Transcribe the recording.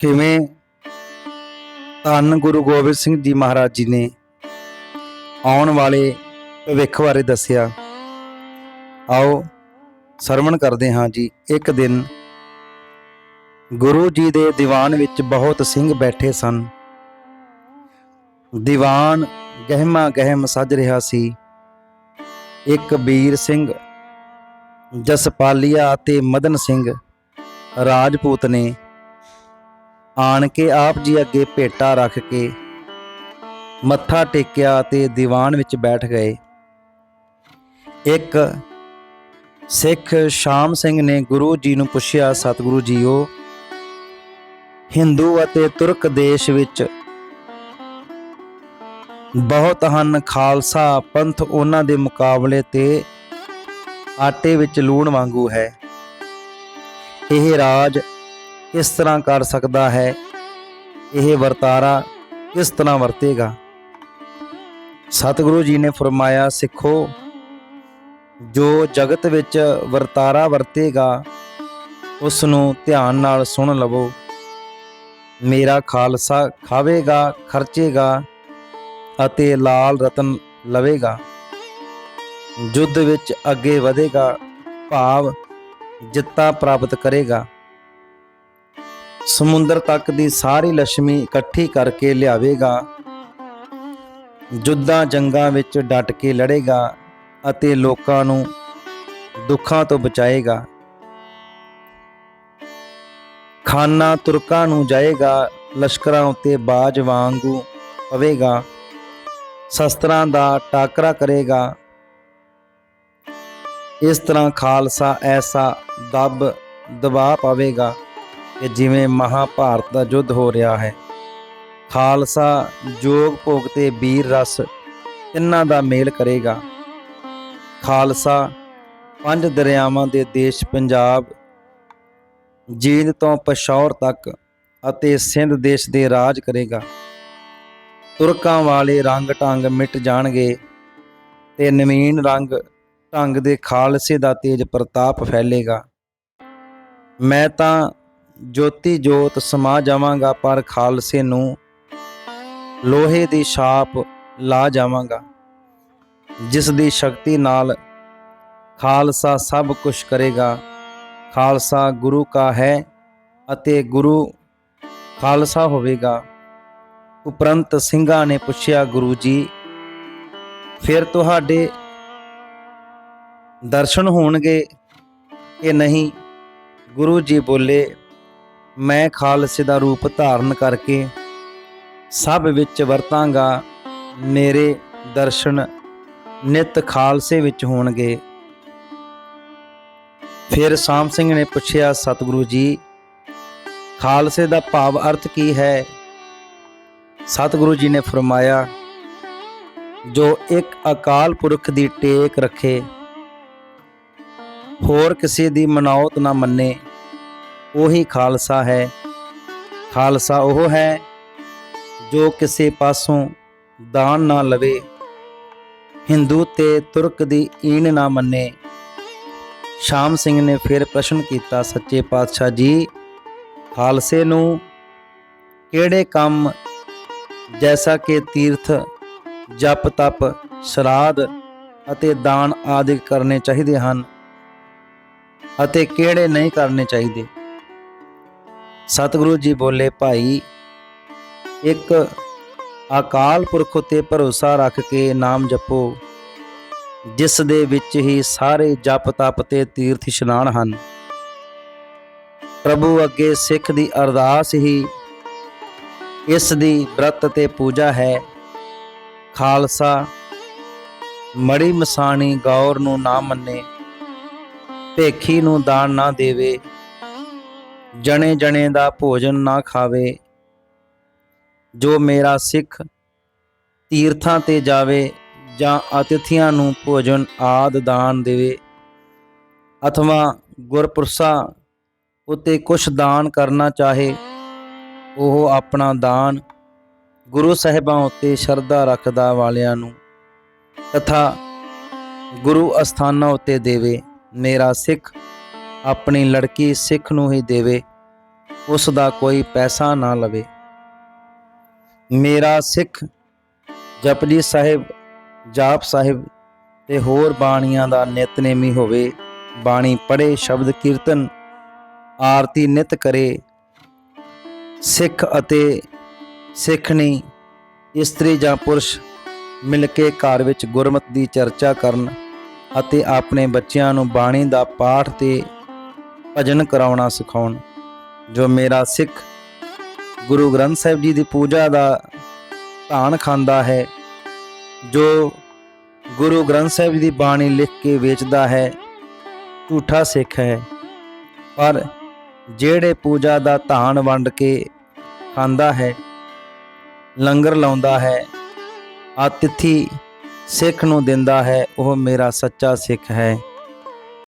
ਕਿਵੇਂ? ਧੰਨ ਗੁਰੂ ਗੋਬਿੰਦ ਸਿੰਘ ਜੀ ਮਹਾਰਾਜ ਜੀ ਨੇ ਆਉਣ ਵਾਲੇ ਭਵਿੱਖ ਬਾਰੇ ਦੱਸਿਆ। ਆਓ ਸਰਵਣ ਕਰਦੇ ਹਾਂ ਜੀ। ਇੱਕ ਦਿਨ ਗੁਰੂ ਜੀ ਦੇ ਦੀਵਾਨ ਵਿੱਚ ਬਹੁਤ ਸਿੰਘ ਬੈਠੇ ਸਨ। ਦੀਵਾਨ ਗਹਿਮਾ ਗਹਿਮ ਸੱਜ ਰਿਹਾ ਸੀ। ਇੱਕ ਵੀਰ ਸਿੰਘ, ਜਸਪਾਲੀਆ ਅਤੇ ਮਦਨ ਸਿੰਘ ਰਾਜਪੂਤ ਨੇ ਆਣ ਕੇ ਆਪ ਜੀ ਅੱਗੇ ਭੇਟਾ ਰੱਖ ਕੇ ਮੱਥਾ ਟੇਕਿਆ ਤੇ ਦੀਵਾਨ ਵਿੱਚ ਬੈਠ ਗਏ। ਇੱਕ ਸਿੱਖ ਸ਼ਾਮ ਸਿੰਘ ਨੇ ਗੁਰੂ ਜੀ ਨੂੰ ਪੁੱਛਿਆ, ਸਤਿਗੁਰੂ ਜੀਓ, ਹਿੰਦੂ ਅਤੇ ਤੁਰਕ ਦੇਸ਼ ਵਿੱਚ ਬਹੁਤ ਹਨ। ਖਾਲਸਾ ਪੰਥ ਉਹਨਾਂ ਦੇ ਮੁਕਾਬਲੇ ਤੇ ਆਟੇ ਵਿੱਚ ਲੂਣ ਵਾਂਗੂ ਹੈ। ਇਹ ਰਾਜ ਕਿਸ ਤਰ੍ਹਾਂ ਕਰ ਸਕਦਾ ਹੈ? ਇਹ ਵਰਤਾਰਾ ਕਿਸ ਤਰ੍ਹਾਂ ਵਰਤੇਗਾ? ਸਤਿਗੁਰੂ ਜੀ ਨੇ ਫਰਮਾਇਆ, ਸਿੱਖੋ, ਜੋ ਜਗਤ ਵਿੱਚ ਵਰਤਾਰਾ ਵਰਤੇਗਾ ਉਸ ਨੂੰ ਧਿਆਨ ਨਾਲ ਸੁਣ ਲਵੋ। ਮੇਰਾ ਖਾਲਸਾ ਖਾਵੇਗਾ, ਖਰਚੇਗਾ ਅਤੇ ਲਾਲ ਰਤਨ ਲਵੇਗਾ। ਯੁੱਧ ਵਿੱਚ ਅੱਗੇ ਵਧੇਗਾ, ਭਾਵ ਜਿੱਤਾਂ ਪ੍ਰਾਪਤ ਕਰੇਗਾ। ਸਮੁੰਦਰ ਤੱਕ ਦੀ ਸਾਰੀ ਲక్ష్ਮੀ ਇਕੱਠੀ ਕਰਕੇ ਲਿਆਵੇਗਾ। ਜੁੱਦਾਂ ਜੰਗਾਂ ਵਿੱਚ ਡਟ ਕੇ ਲੜੇਗਾ ਅਤੇ ਲੋਕਾਂ ਨੂੰ ਦੁੱਖਾਂ ਤੋਂ ਬਚਾਏਗਾ। ਖਾਨਾ ਤੁਰਕਾਂ ਨੂੰ ਜਾਏਗਾ, ਲਸ਼ਕਰਾਂ ਉੱਤੇ ਬਾਜ ਵਾਂਗੂ ਪਵੇਗਾ, ਸ਼ਸਤਰਾਂ ਦਾ ਟਾਕਰਾ ਕਰੇਗਾ। ਇਸ ਤਰ੍ਹਾਂ ਖਾਲਸਾ ਐਸਾ ਦਬ ਦਬਾ ਪਾਵੇਗਾ। ਕਿ ਜਿਵੇਂ ਮਹਾਭਾਰਤ ਦਾ ਯੁੱਧ ਹੋ ਰਿਹਾ ਹੈ। ਖਾਲਸਾ ਜੋਗ ਭੋਗ ਤੇ ਵੀਰ ਰਸ ਤਿੰਨਾਂ ਦਾ ਮੇਲ ਕਰੇਗਾ। ਖਾਲਸਾ ਪੰਜ ਦਰਿਆਵਾਂ ਦੇ ਦੇਸ਼ ਪੰਜਾਬ, ਜੀਂਦ ਤੋਂ ਪਸ਼ੌਰ ਤੱਕ ਅਤੇ ਸਿੰਧ ਦੇਸ਼ ਦੇ ਰਾਜ ਕਰੇਗਾ। ਤੁਰਕਾਂ ਵਾਲੇ ਰੰਗ ਢੰਗ ਮਿਟ ਜਾਣਗੇ ਤੇ ਨਵੀਨ ਰੰਗ ਢੰਗ ਦੇ ਖਾਲਸੇ ਦਾ ਤੇਜ ਪ੍ਰਤਾਪ ਫੈਲੇਗਾ। ਮੈਂ ਤਾਂ ਜੋਤੀ ਜੋਤ ਸਮਾ ਜਾਵਾਂਗਾ ਪਰ ਖਾਲਸੇ ਨੂੰ ਲੋਹੇ ਦੀ ਛਾਪ ਲਾ ਜਾਵਾਂਗਾ। ਜਿਸ ਦੀ ਸ਼ਕਤੀ ਨਾਲ ਖਾਲਸਾ ਸਭ ਕੁਝ ਕਰੇਗਾ। ਖਾਲਸਾ ਗੁਰੂ ਕਾ ਹੈ ਅਤੇ ਗੁਰੂ ਖਾਲਸਾ ਹੋਵੇਗਾ। ਉਪਰੰਤ ਸਿੰਘਾਂ ਨੇ ਪੁੱਛਿਆ, ਗੁਰੂ ਜੀ, ਫਿਰ ਤੁਹਾਡੇ ਦਰਸ਼ਨ ਹੋਣਗੇ ਕਿ ਨਹੀਂ? ਗੁਰੂ ਜੀ ਬੋਲੇ ਮੈਂ ਖਾਲਸੇ ਦਾ ਰੂਪ ਧਾਰਨ ਕਰਕੇ ਸਭ ਵਿੱਚ ਵਰਤਾਂਗਾ, ਮੇਰੇ ਦਰਸ਼ਨ ਨਿਤ ਖਾਲਸੇ ਵਿੱਚ ਹੋਣਗੇ। ਫਿਰ ਸਾਮ ਸਿੰਘ ਨੇ ਪੁੱਛਿਆ, ਸਤਿਗੁਰੂ ਜੀ, ਖਾਲਸੇ ਦਾ ਭਾਵ ਅਰਥ ਕੀ ਹੈ? ਸਤਿਗੁਰੂ ਜੀ ਨੇ ਫਰਮਾਇਆ, ਜੋ ਇੱਕ ਅਕਾਲ ਪੁਰਖ ਦੀ ਟੇਕ ਰੱਖੇ, ਹੋਰ ਕਿਸੇ ਦੀ ਮਨੌਤ ਨਾ ਮੰਨੇ। ਉਹੀ ਖਾਲਸਾ ਹੈ। ਖਾਲਸਾ ਉਹ ਹੈ ਜੋ ਕਿਸੇ ਪਾਸੋਂ ਦਾਨ ਨਾ ਲਵੇ। ਹਿੰਦੂ ਤੇ ਤੁਰਕ ਦੀ ਈਨ ਨਾ ਮੰਨੇ। ਸ਼ਾਮ ਸਿੰਘ ਨੇ ਫਿਰ ਪ੍ਰਸ਼ਨ ਕੀਤਾ, ਸੱਚੇ ਪਾਤਸ਼ਾਹ ਜੀ, ਖਾਲਸੇ ਨੂੰ ਕਿਹੜੇ ਕੰਮ ਜੈਸਾ ਕਿ ਤੀਰਥ, ਜਪ, ਤਪ, ਸ਼ਰਾਧ ਅਤੇ ਦਾਨ ਆਦਿ ਕਰਨੇ ਚਾਹੀਦੇ ਹਨ ਅਤੇ ਕਿਹੜੇ ਨਹੀਂ ਕਰਨੇ ਚਾਹੀਦੇ? ਸਤਿਗੁਰੂ ਜੀ ਬੋਲੇ, ਭਾਈ, ਇੱਕ ਅਕਾਲ ਪੁਰਖ ਉਤੇ ਭਰੋਸਾ ਰੱਖ ਕੇ ਨਾਮ ਜਪੋ, ਜਿਸ ਦੇ ਵਿੱਚ ਹੀ ਸਾਰੇ ਜਪ ਤਪ ਤੇ ਤੀਰਥ ਇਸ਼ਨਾਨ ਹਨ। ਪ੍ਰਭੂ ਅੱਗੇ ਸਿੱਖ ਦੀ ਅਰਦਾਸ ਹੀ ਇਸ ਦੀ ਬ੍ਰਤ ਤੇ ਪੂਜਾ ਹੈ। ਖਾਲਸਾ ਮੜੀ ਮਸਾਣੀ ਗੌਰ ਨੂੰ ਨਾ ਮੰਨੇ, ਭੇਖੀ ਨੂੰ ਦਾਨ ਨਾ ਦੇਵੇ ਜਣੇ ਜਣੇ ਦਾ ਭੋਜਨ ਨਾ ਖਾਵੇ। ਜੋ ਮੇਰਾ ਸਿੱਖ ਤੀਰਥਾਂ ਤੇ ਜਾਵੇ ਜਾਂ ਅਤਿਥੀਆਂ ਨੂੰ ਭੋਜਨ ਆਦ ਦਾਨ ਦੇਵੇ, ਅਥਵਾ ਗੁਰਪੁਰਸ਼ਾ ਉਤੇ ਕੁਛ ਦਾਨ ਕਰਨਾ ਚਾਹੇ, ਉਹ ਆਪਣਾ ਦਾਨ ਗੁਰੂ ਸਾਹਿਬਾਂ ਉਤੇ ਸ਼ਰਧਾ ਰੱਖਦਾ ਵਾਲਿਆਂ ਨੂੰ ਤਥਾ ਗੁਰੂ ਅਸਥਾਨਾਂ ਉਤੇ ਦੇਵੇ। ਮੇਰਾ ਸਿੱਖ ਆਪਣੀ ਲੜਕੀ ਸਿੱਖ ਨੂੰ ਹੀ ਦੇਵੇ ਉਸ ਦਾ ਕੋਈ ਪੈਸਾ ਨਾ ਲਵੇ। ਮੇਰਾ ਸਿੱਖ ਜਪਜੀ ਸਾਹਿਬ, ਜਾਪ ਸਾਹਿਬ ਤੇ ਹੋਰ ਬਾਣੀਆਂ ਦਾ ਨਿਤਨੇਮੀ ਹੋਵੇ, ਬਾਣੀ ਪੜ੍ਹੇ, ਸ਼ਬਦ ਕੀਰਤਨ, ਆਰਤੀ ਨਿਤ ਕਰੇ, ਸਿੱਖ ਅਤੇ ਸਿੱਖਣੀ, ਇਸਤਰੀ ਜਾਂ ਪੁਰਸ਼ ਮਿਲ ਕੇ ਘਰ ਵਿੱਚ ਗੁਰਮਤ ਦੀ ਚਰਚਾ ਕਰਨ ਅਤੇ ਆਪਣੇ ਬੱਚਿਆਂ ਨੂੰ ਬਾਣੀ ਦਾ ਪਾਠ ਤੇ ਭਜਨ ਕਰਾਉਣਾ ਸਿਖਾਉਣ, ਜੋ ਮੇਰਾ ਸਿੱਖ ਗੁਰੂ ਗ੍ਰੰਥ ਸਾਹਿਬ ਜੀ ਦੀ ਪੂਜਾ ਦਾ ਧਾਨ ਖਾਂਦਾ ਹੈ, ਜੋ ਗੁਰੂ ਗ੍ਰੰਥ ਸਾਹਿਬ ਜੀ ਦੀ ਬਾਣੀ ਲਿਖ ਕੇ ਵੇਚਦਾ ਹੈ, ਝੂਠਾ ਸਿੱਖ ਹੈ। ਪਰ ਜਿਹੜੇ ਪੂਜਾ ਦਾ ਧਾਨ ਵੰਡ ਕੇ ਖਾਂਦਾ ਹੈ, ਲੰਗਰ ਲਾਉਂਦਾ ਹੈ, ਆਤਿਥੀ ਸਿੱਖ ਨੂੰ ਦਿੰਦਾ ਹੈ, ਉਹ ਮੇਰਾ ਸੱਚਾ ਸਿੱਖ ਹੈ।